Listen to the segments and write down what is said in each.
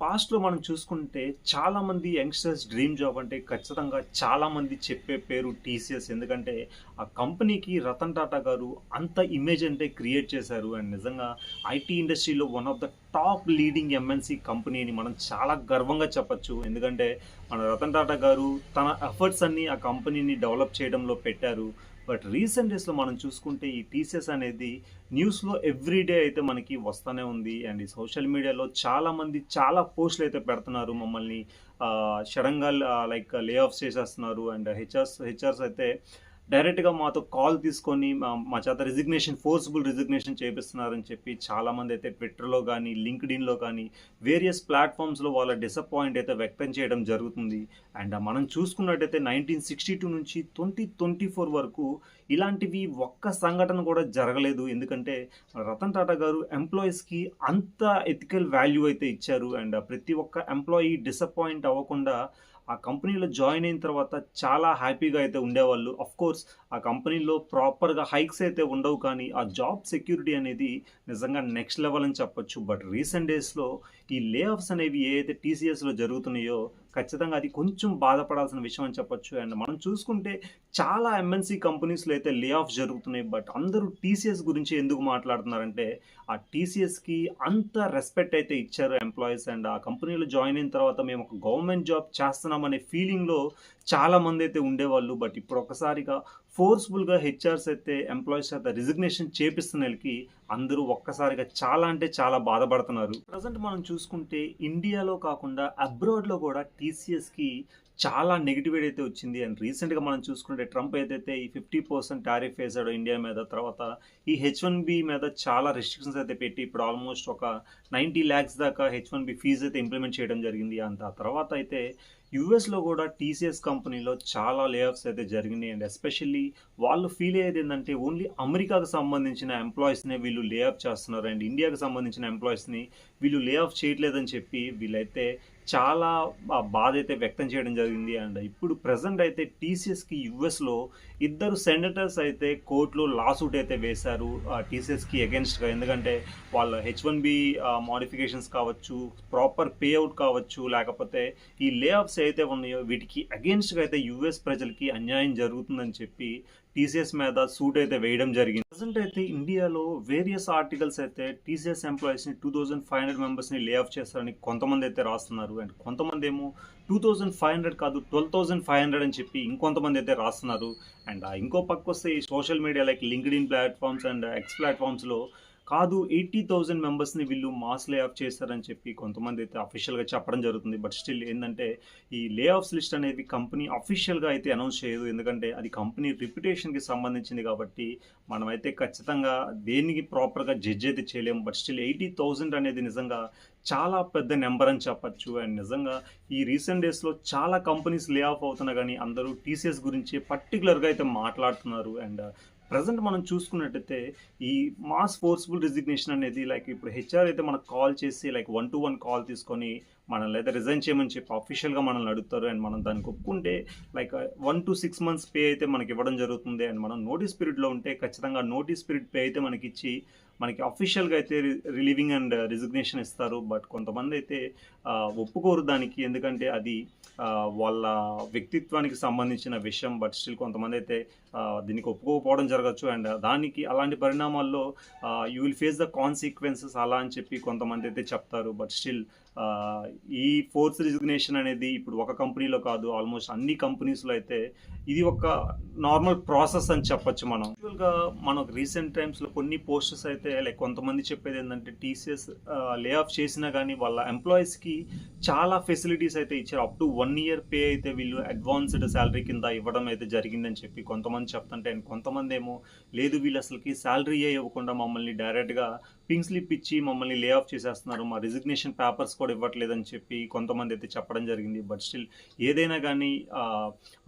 పాస్ట్‌లో మనం చూసుకుంటే చాలామంది యంగ్‌స్టర్స్ డ్రీమ్ జాబ్ అంటే ఖచ్చితంగా చాలామంది చెప్పే పేరు టీసీఎస్. ఎందుకంటే ఆ కంపెనీకి రతన్ టాటా గారు అంత ఇమేజ్ అంటే క్రియేట్ చేశారు. అండ్ నిజంగా ఐటీ ఇండస్ట్రీలో one of the top leading MNC company అని మనం చాలా గర్వంగా చెప్పొచ్చు. ఎందుకంటే మన రతన్ టాటా గారు తన ఎఫర్ట్స్ అన్నీ ఆ కంపెనీని డెవలప్ చేయడంలో పెట్టారు. బట్ రీసెంట్ డేస్‌లో మనం చూసుకుంటే ఈ టీసీఎస్ అనేది న్యూస్‌లో ఎవ్రీడే అయితే మనకి వస్తూనే ఉంది. అండ్ ఈ సోషల్ మీడియాలో చాలామంది చాలా పోస్ట్‌లు అయితే పెడుతున్నారు. మమ్మల్ని షడంగా లైక్ లే ఆఫ్ చేసేస్తున్నారు. అండ్ హెచ్ఆర్స్ హెచ్ఆర్స్ అయితే డైరెక్ట్‌గా మాతో కాల్ తీసుకొని మా చేత రిజిగ్నేషన్ ఫోర్సిబుల్ రిజిగ్నేషన్ చేపిస్తున్నారని చెప్పి చాలామంది అయితే ట్విట్టర్‌లో కానీ లింక్డ్ఇన్‌లో కానీ వేరియస్ ప్లాట్ఫామ్స్లో వాళ్ళ డిసప్పాయింట్ అయితే వ్యక్తం చేయడం జరుగుతుంది. అండ్ మనం చూసుకున్నట్టయితే 1962 నుంచి 2024 వరకు ఇలాంటివి ఒక్క సంఘటన కూడా జరగలేదు. ఎందుకంటే రతన్ టాటా గారు ఎంప్లాయీస్‌కి అంత ఎథికల్ వాల్యూ అయితే ఇచ్చారు. అండ్ ప్రతి ఒక్క ఎంప్లాయీ డిసప్పాయింట్ అవ్వకుండా ఆ కంపెనీలో జాయిన్ అయిన తర్వాత చాలా హ్యాపీగా అయితే ఉండేవాళ్ళు. ఆఫ్‌కోర్స్ ఆ కంపెనీలో ప్రాపర్‌గా హైక్స్ అయితే ఉండవు కానీ ఆ జాబ్ సెక్యూరిటీ అనేది నిజంగా నెక్స్ట్ లెవెల్ అని చెప్పొచ్చు. బట్ రీసెంట్ డేస్‌లో ఈ లే ఆఫ్స్ అనేవి ఏదైతే టీసీఎస్‌లో జరుగుతున్నాయో ఖచ్చితంగా అది కొంచెం బాధపడాల్సిన విషయం అని చెప్పొచ్చు. అండ్ మనం చూసుకుంటే చాలా ఎంఎన్‌సీ కంపెనీస్‌లో అయితే లే ఆఫ్ జరుగుతున్నాయి. బట్ అందరూ టీసీఎస్ గురించి ఎందుకు మాట్లాడుతున్నారంటే ఆ టీసీఎస్‌కి అంత రెస్పెక్ట్ అయితే ఇచ్చారు ఎంప్లాయీస్. అండ్ ఆ కంపెనీలో జాయిన్ అయిన తర్వాత మేము ఒక గవర్నమెంట్ జాబ్ చేస్తున్నామనే ఫీలింగ్‌లో చాలామంది అయితే ఉండేవాళ్ళు. బట్ ఇప్పుడు ఒకసారిగా ఫోర్స్‌ఫుల్‌గా హెచ్ఆర్స్ అయితే ఎంప్లాయీస్ చేత రిజిగ్నేషన్ చేపిస్తున్నలకి అందరూ ఒక్కసారిగా చాలా అంటే చాలా బాధపడుతున్నారు. ప్రజెంట్ మనం చూసుకుంటే ఇండియాలో కాకుండా అబ్రాడ్‌లో కూడా టీసీఎస్‌కి చాలా నెగిటివ్ అయితే వచ్చింది. అండ్ రీసెంట్‌గా మనం చూసుకుంటే ట్రంప్ ఏదైతే ఈ 50% టారిఫ్ వేసాడో ఇండియా మీద తర్వాత ఈ హెచ్ వన్ బి మీద చాలా రెస్ట్రిక్షన్స్ అయితే పెట్టి ఇప్పుడు ఆల్మోస్ట్ ఒక నైంటీ ల్యాక్స్ దాకా హెచ్ వన్ బి ఫీజు అయితే ఇంప్లిమెంట్ చేయడం జరిగింది. అంత తర్వాత అయితే యూఎస్‌లో కూడా టీసీఎస్ కంపెనీలో చాలా లే ఆఫ్స్ అయితే జరిగినాయి. అండ్ ఎస్పెషల్లీ వాళ్ళు ఫీల్ అయ్యేది ఏంటంటే ఓన్లీ అమెరికాకు సంబంధించిన ఎంప్లాయీస్‌నే వీళ్ళు లే ఆఫ్ చేస్తున్నారు. అండ్ ఇండియాకి సంబంధించిన ఎంప్లాయీస్‌ని వీళ్ళు లే ఆఫ్ చేయట్లేదని చెప్పి వీళ్ళైతే చాలా బాధ అయితే వ్యక్తం చేయడం జరిగింది. అండ్ ఇప్పుడు ప్రజెంట్ అయితే టీసీఎస్‌కి యూఎస్‌లో ఇద్దరు సెనేటర్స్ అయితే కోర్టులో లాసూట్ అయితే వేశారు. టీసీఎస్‌కి అగెన్స్ట్గా ఎందుకంటే వాళ్ళ హెచ్ వన్ బి మోడిఫికేషన్స్ కావచ్చు, ప్రాపర్ పే అవుట్ కావచ్చు, లేకపోతే ఈ లే ఆఫ్స్ ఉన్నాయో వీటికి అగెన్స్ట్గా అయితే యూఎస్ ప్రజలకి అన్యాయం జరుగుతుందని చెప్పి టీసీఎస్ మీద సూట్ అయితే వేయడం జరిగింది. ప్రజెంట్ అయితే ఇండియాలో వేరియస్ ఆర్టికల్స్ అయితే టీసీఎస్ ఎంప్లాయీస్‌ని 2500 మెంబర్స్‌ని లే ఆఫ్ చేస్తారని కొంతమంది అయితే రాస్తున్నారు. అండ్ కొంతమంది ఏమో 2500 కాదు 12500 అని చెప్పి ఇంకొంతమంది అయితే రాస్తున్నారు. అండ్ ఇంకో ఇంకో పక్కొస్తే ఈ social media like LinkedIn platforms and X ప్లాట్ఫామ్స్లో కాదు 80,000 మెంబర్స్‌ని వీళ్ళు మాస్ లే ఆఫ్ చేశారని చెప్పి కొంతమంది అయితే అఫీషియల్‌గా చెప్పడం జరుగుతుంది. బట్ స్టిల్ ఏంటంటే ఈ లే ఆఫ్స్ లిస్ట్ అనేది కంపెనీ అఫీషియల్‌గా అయితే అనౌన్స్ చేయదు. ఎందుకంటే అది కంపెనీ రిప్యుటేషన్‌కి సంబంధించింది కాబట్టి మనమైతే ఖచ్చితంగా దేనికి ప్రాపర్‌గా జడ్జ్ అయితే చేయలేము. బట్ స్టిల్ 80,000 అనేది నిజంగా చాలా పెద్ద నెంబర్ అని చెప్పచ్చు అండ్ నిజంగా ఈ రీసెంట్ డేస్‌లో చాలా కంపెనీస్ లే ఆఫ్ అవుతున్నా కానీ అందరూ టీసీఎస్ గురించి పర్టిక్యులర్‌గా అయితే మాట్లాడుతున్నారు. అండ్ ప్రజెంట్ మనం చూసుకున్నట్టయితే ఈ మాస్ ఫోర్స్‌ఫుల్ రిజిగ్నేషన్ అనేది లైక్ ఇప్పుడు హెచ్ఆర్ అయితే మనకు కాల్ చేసి like one to one call తీసుకొని మనల్ని అయితే రిజైన్ చేయమని చెప్పి అఫీషియల్‌గా మనల్ని అడుగుతారు. అండ్ మనం దానికి ఒప్పుకుంటే లైక్ 1-6 మంత్స్ పే అయితే మనకి ఇవ్వడం జరుగుతుంది. అండ్ మనం నోటీస్ పీరియడ్‌లో ఉంటే ఖచ్చితంగా నోటీస్ పీరియడ్ పే అయితే మనకి ఇచ్చి మనకి అఫీషియల్‌గా అయితే రి రిలీవింగ్ అండ్ రిజిగ్నేషన్ ఇస్తారు. బట్ కొంతమంది అయితే ఒప్పుకోరు దానికి. ఎందుకంటే అది వాళ్ళ వ్యక్తిత్వానికి సంబంధించిన విషయం. బట్ స్టిల్ కొంతమంది అయితే దీనికి ఒప్పుకోకపోవడం జరగచ్చు అండ్ uh, దానికి అలాంటి పరిణామాల్లో you will face the consequences అలా అని చెప్పి కొంతమంది అయితే చెప్తారు. బట్ స్టిల్ ఈ ఫోర్స్ రిజిగ్నేషన్ అనేది ఇప్పుడు ఒక కంపెనీలో కాదు ఆల్మోస్ట్ అన్ని కంపెనీస్‌లో అయితే ఇది ఒక నార్మల్ ప్రాసెస్ అని చెప్పొచ్చు మనం. యాక్చువల్‌గా మనకు రీసెంట్ టైమ్స్‌లో కొన్ని పోస్టర్స్ అయితే లైక్ కొంతమంది చెప్పేది ఏంటంటే టీసీఎస్ లే ఆఫ్ చేసినా కానీ వాళ్ళ ఎంప్లాయీస్‌కి చాలా ఫెసిలిటీస్ అయితే ఇచ్చారు. Up to one year pay అయితే వీళ్ళు అడ్వాన్స్‌డ్ శాలరీ కింద ఇవ్వడం అయితే జరిగిందని చెప్పి కొంతమంది చెప్తుంటే అండ్ కొంతమందేమో లేదు వీళ్ళు అసలుకి సాలరీయే ఇవ్వకుండా మమ్మల్ని డైరెక్ట్‌గా పింక్ స్లిప్ ఇచ్చి మమ్మల్ని లే ఆఫ్ చేసేస్తున్నారు. మా రిజిగ్నేషన్ పేపర్స్ కూడా ఇవ్వట్లేదని చెప్పి కొంతమంది అయితే చెప్పడం జరిగింది. బట్ స్టిల్ ఏదైనా కానీ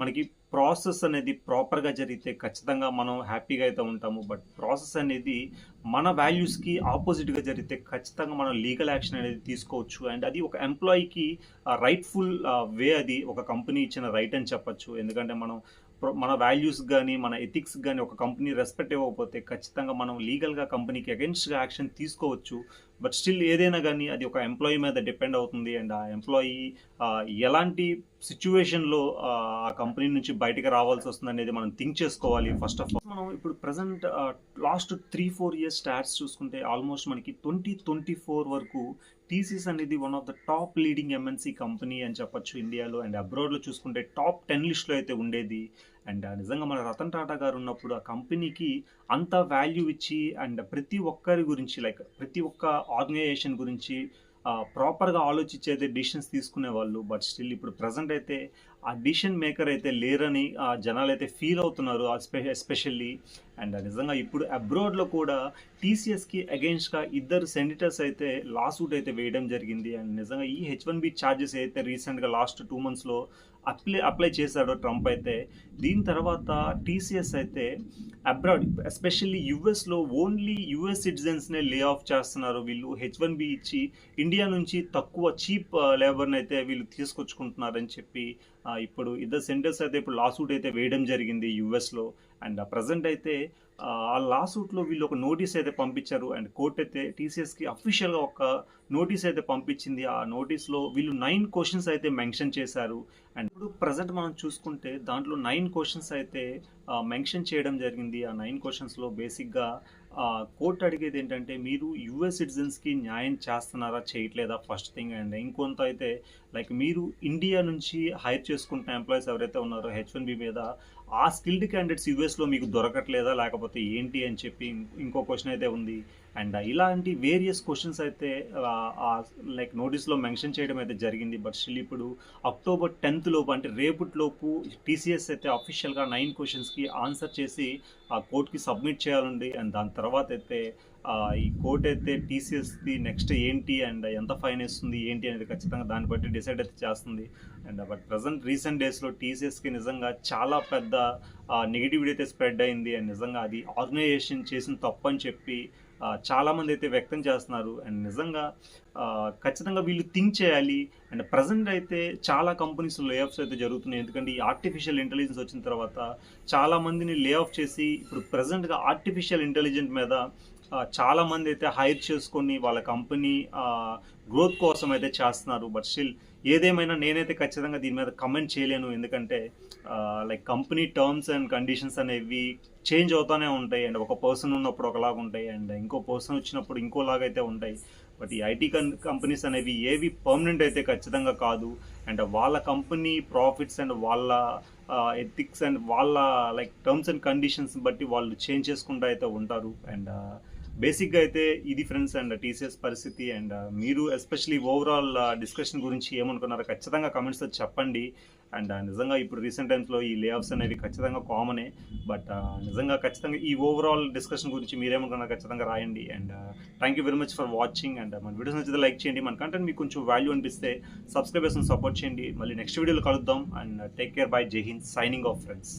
మనకి ప్రాసెస్ అనేది ప్రాపర్‌గా జరిగితే ఖచ్చితంగా మనం హ్యాపీగా అయితే ఉంటాము. బట్ ప్రాసెస్ అనేది మన వాల్యూస్‌కి ఆపోజిట్‌గా జరిగితే ఖచ్చితంగా మనం లీగల్ యాక్షన్ అనేది తీసుకోవచ్చు. అండ్ అది ఒక ఎంప్లాయీకి రైట్‌ఫుల్ వే అది ఒక కంపెనీ ఇచ్చిన రైట్ అని చెప్పొచ్చు. ఎందుకంటే మనం మన వాల్యూస్ కానీ మన ఎథిక్స్ కానీ ఒక కంపెనీ రెస్పెక్ట్ ఇవ్వకపోతే ఖచ్చితంగా మనం లీగల్‌గా కంపెనీకి అగెన్స్ట్గా యాక్షన్ తీసుకోవచ్చు. బట్ స్టిల్ ఏదైనా కానీ అది ఒక ఎంప్లాయీ మీద డిపెండ్ అవుతుంది అండ్ ఆ ఎంప్లాయీ ఎలాంటి సిచ్యువేషన్లో ఆ కంపెనీ నుంచి బయటకు రావాల్సి వస్తుంది అనేది మనం థింక్ చేసుకోవాలి ఫస్ట్ ఆఫ్ ఆల్. మనం ఇప్పుడు present last three four years stats చూసుకుంటే ఆల్మోస్ట్ మనకి ట్వంటీ ట్వంటీ ఫోర్ వరకు టీసీస్ అనేది one of the top leading MNC company అని చెప్పొచ్చు ఇండియాలో. అండ్ అబ్రాడ్లో చూసుకుంటే టాప్ టెన్ లిస్ట్లో అయితే ఉండేది. అండ్ నిజంగా మన రతన్ టాటా గారు ఉన్నప్పుడు ఆ కంపెనీకి అంత వాల్యూ ఇచ్చి అండ్ ప్రతి ఒక్కరి గురించి లైక్ ప్రతి ఒక్క ఆర్గనైజేషన్ గురించి ప్రాపర్గా ఆలోచించేది డిసిషన్స్ తీసుకునే వాళ్ళు బట్ స్టిల్ ఇప్పుడు ప్రజెంట్ అయితే ఆ డిసిషన్ మేకర్ అయితే లేరని ఆ జనాలు అయితే ఫీల్ అవుతున్నారు ఎస్పెషల్లీ అండ్ నిజంగా ఇప్పుడు అబ్రాడ్లో కూడా టీసీఎస్కి అగెన్స్ట్గా ఇద్దరు సెనేటర్స్ అయితే లాసూట్ అయితే వేయడం జరిగింది. అండ్ నిజంగా ఈ హెచ్ వన్ బి ఛార్జెస్ అయితే రీసెంట్గా లాస్ట్ టూ మంత్స్లో అప్లై అప్లై చేశాడు ట్రంప్ అయితే. దీని తర్వాత టీసీఎస్ అయితే అబ్రాడ్ ఎస్పెషల్లీ యుఎస్లో ఓన్లీ యుఎస్ సిటిజన్స్నే లే ఆఫ్ చేస్తున్నారు. వీళ్ళు హెచ్ వన్ బి ఇచ్చి ఇండియా నుంచి తక్కువ చీప్ లేబర్ని uh, అయితే వీళ్ళు తీసుకొచ్చుకుంటున్నారని చెప్పి ఇప్పుడు ఇద్దరు సెంటర్స్ అయితే ఇప్పుడు లాసూట్ అయితే వేయడం జరిగింది యుఎస్లో అండ్ ప్రజెంట్ అయితే ఆ, లాసూట్లో వీళ్ళు ఒక నోటీస్ అయితే పంపించారు. అండ్ కోర్ట్ అయితే టీసీఎస్కి అఫీషియల్గా ఒక నోటీస్ అయితే పంపించింది. ఆ నోటీస్లో వీళ్ళు నైన్ క్వశ్చన్స్ అయితే మెన్షన్ చేశారు. అండ్ ఇప్పుడు ప్రజెంట్ మనం చూసుకుంటే దాంట్లో నైన్ క్వశ్చన్స్ అయితే మెన్షన్ చేయడం జరిగింది. ఆ నైన్ క్వశ్చన్స్లో బేసిక్గా కోర్ట్ అడిగేది ఏంటంటే మీరు యుఎస్ సిటిజన్స్కి న్యాయం చేస్తున్నారా చేయట్లేదా? ఫస్ట్ థింగ్ అండ్ ఇంకొంత అయితే లైక్ మీరు ఇండియా నుంచి హైర్ చేసుకుంటున్న ఎంప్లాయీస్ ఎవరైతే ఉన్నారో హెచ్ వన్ బి మీద ఆ స్కిల్డ్ క్యాండిడేట్స్ యూఎస్లో మీకు దొరకట్లేదా? లేకపోతే ఏంటి అని చెప్పి ఇంకో క్వశ్చన్ అయితే ఉంది. అండ్ ఇలాంటి వేరియస్ క్వశ్చన్స్ అయితే లైక్ నోటీస్లో మెన్షన్ చేయడం అయితే జరిగింది. బట్ స్టిల్ ఇప్పుడు అక్టోబర్ టెన్త్ లోపు అంటే రేపటి లోపు టీసీఎస్ అయితే అఫీషియల్గా నైన్ క్వశ్చన్స్కి ఆన్సర్ చేసి ఆ కోర్ట్కి సబ్మిట్ చేయాలండి. అండ్ దాని తర్వాత అయితే ఈ కోర్ట్ అయితే టీసీఎస్ది నెక్స్ట్ ఏంటి అండ్ ఎంత ఫైన్ వేస్తుంది ఏంటి అనేది ఖచ్చితంగా దాన్ని బట్టి డిసైడ్ అయితే చేస్తుంది. అండ్ బట్ ప్రజెంట్ రీసెంట్ డేస్లో టీసీఎస్కి నిజంగా చాలా పెద్ద నెగిటివిటీ అయితే స్ప్రెడ్ అయింది. అండ్ నిజంగా అది ఆర్గనైజేషన్ చేసిన తప్పు అని చెప్పి చాలామంది అయితే వ్యక్తం చేస్తున్నారు. అండ్ నిజంగా ఖచ్చితంగా వీళ్ళు థింక్ చేయాలి. అండ్ ప్రజెంట్ అయితే చాలా కంపెనీస్ లే ఆఫ్స్ అయితే జరుగుతున్నాయి. ఎందుకంటే ఈ ఆర్టిఫిషియల్ ఇంటెలిజెన్స్ వచ్చిన తర్వాత చాలా మందిని లే ఆఫ్ చేసి ఇప్పుడు ప్రజెంట్గా ఆర్టిఫిషియల్ ఇంటెలిజెన్స్ మీద చాలామంది చాలా మంది అయితే హైర్ చేసుకొని వాళ్ళ కంపెనీ గ్రోత్ కోసం అయితే చేస్తున్నారు. బట్ స్టిల్ ఏదేమైనా నేనైతే ఖచ్చితంగా దీని మీద కమెంట్ చేయలేను. ఎందుకంటే like company terms and conditions అనేవి చేంజ్ అవుతూనే ఉంటాయి. అండ్ ఒక పర్సన్ ఉన్నప్పుడు ఒకలాగా ఉంటాయి. అండ్ ఇంకో పర్సన్ వచ్చినప్పుడు ఇంకోలాగా అయితే ఉంటాయి. బట్ ఈ ఐటీ కంపెనీస్ అనేవి ఏవి పర్మనెంట్ అయితే ఖచ్చితంగా కాదు. అండ్ వాళ్ళ కంపెనీ ప్రాఫిట్స్ అండ్ వాళ్ళ ఎథిక్స్ అండ్ వాళ్ళ లైక్ టర్మ్స్ అండ్ కండిషన్స్ బట్టి వాళ్ళు చేంజ్ చేసుకుంటూ అయితే ఉంటారు. అండ్ బేసిక్గా అయితే ఇది ఫ్రెండ్స్ అండ్ టీసీఎస్ పరిస్థితి అండ్ మీరు ఎస్పెషలీ ఓవరాల్ డిస్కషన్ గురించి ఏమనుకున్నారో ఖచ్చితంగా కమెంట్స్లో చెప్పండి. అండ్ నిజంగా ఇప్పుడు రీసెంట్ టైమ్స్లో ఈ లే ఆఫ్స్ అనేవి ఖచ్చితంగా కామనే బట్ నిజంగా ఖచ్చితంగా ఈ ఓవరాల్ డిస్కషన్ గురించి మీరేమనుకున్నారో ఖచ్చితంగా రాయండి. And thank you very much for watching and మన వీడియోస్ నచ్చితే లైక్ చేయండి. మన కంటెంట్ మీకు కొంచెం వాల్యూ అనిపిస్తే సబ్స్క్రైబర్స్ని సపోర్ట్ చేయండి. మళ్ళీ నెక్స్ట్ వీడియోలో కలుద్దాం. అండ్ టేక్ కేర్ బై జై హింద్ సైనింగ్ ఆఫ్ ఫ్రెండ్స్